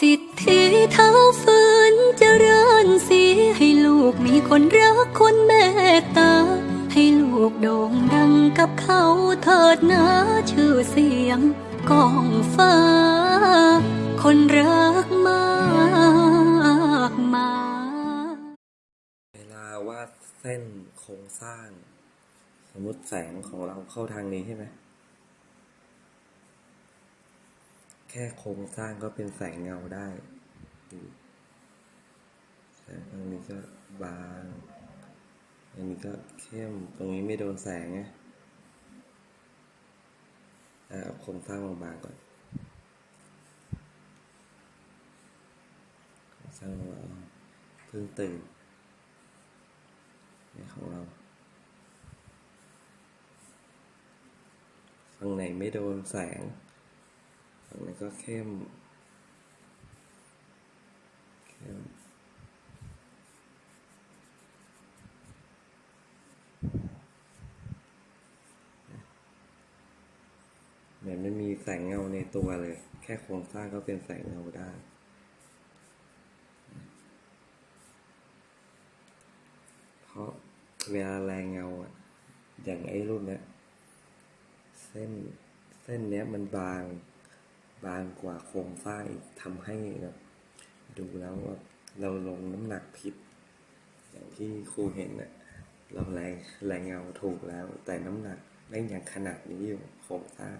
สิทธิเท้าฝืนเจริญสีให้ลูกมีคนรักคนเมตตา ให้ลูกโด่งดังกับเขาเถิดนะชื่อเสียงกองฟ้า คนรักมากมาเวลาวาดเส้นโครงสร้าง สมมติแสงของเราเข้าทางนี้ใช่ไหมแค่โครงสร้างก็เป็นแสงเงาได้แสงตรงนี้ก็บาง อันนี้ก็เข้ม ตรงนี้ไม่โดนแสงไงเอาโครงสร้างบางๆก่อนโครงสร้างบางๆเพิ่งตื่นนี่ของเราฝั่งไหนไม่โดนแสง ฝั่งไหนก็เข้ม เข้มเหมือนไม่มีแสงเงาในตัวเลย แค่โครงสร้างก็เป็นแสงเงาได้เพราะเวลาแรงเงาอะอย่างไอ้รูปเนี้ยเส้นเส้นเนี้ยมันบาง บางกว่าโครงสร้างอีกทำให้แบบดูแล้วว่าเราลงน้ำหนักผิดอย่างที่ครูเห็นน่ะเราแรงแรงเงาถูกแล้ว แต่น้ำหนักได้อย่างขนาดนี้อยู่โครงสร้าง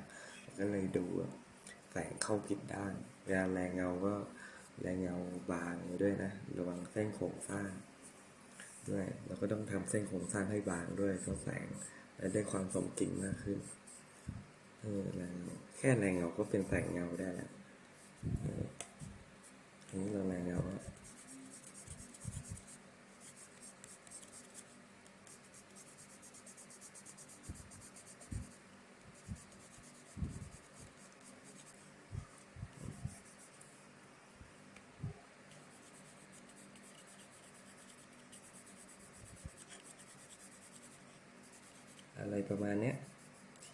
ก็เลยดูว่าแสงเข้าผิดด้านเวลาแรงเงาก็แรงเงาบางด้วยนะระวังเส้นโครงสร้างด้วยเราก็ต้องทำเส้นโครงสร้างให้บางด้วยเพราะแสงและได้ความสมจริงมากขึ้น เออแรงเงาแค่แรงเงาก็เป็นแสงเงาได้แล้วเออทีนี้เราแรงเงาอะอะไรประมาณเนี้ย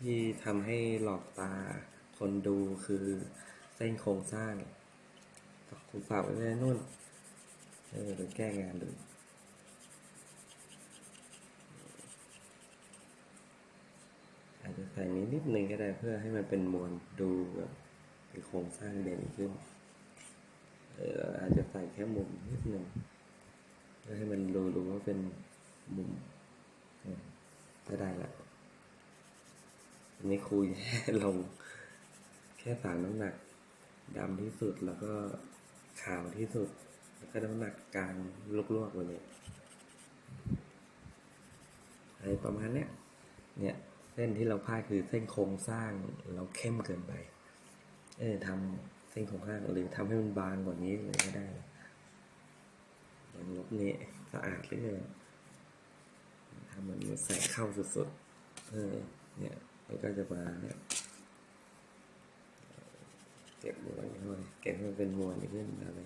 ที่ทำให้หลอกตาคนดูคือเส้นโครงสร้างคุณฝากไว้ไว้นู่นเออเดี๋ยวแก้งานดูอาจจะใส่นี้นิดนึงก็ได้เพื่อให้มันเป็นมวลดูแบบมีโครงสร้างเด่นขึ้น เอออาจจะใส่แค่มุมนิดนึงเพื่อให้มันดูดูว่าเป็นมุมก็ได้ละ อันนี้คุยลง แค่สามน้ำหนักดำที่สุดแล้วก็ขาวที่สุด แล้วก็น้ำหนักกลางลวกๆเลยเนี่ยอะไรประมาณเนี้ยเนี่ยเส้นที่เราพาดคือเส้นโครงสร้างเราเข้มเกินไปเออทำเส้นโครงสร้างหรือทำให้มันบางกว่านี้เลยก็ได้อย่างลบนี้สะอาดเลยทำมันใส่เข้าสุดๆเออเนี่ย นก็จะมาเนี่ยเก็บมวลเข้าไปเก็บให้มันเป็นมวลขึ้นอะไร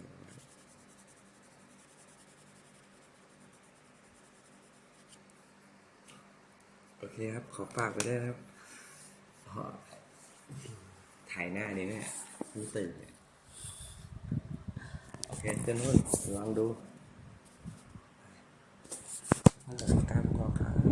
โอเคครับ ขอฝากไปได้นะครับถ่ายหน้านี้เนี่ยเพิ่งตื่นเนี่ยโอเคเจ้านุ่นลองดูถ้าเหลือกล้าม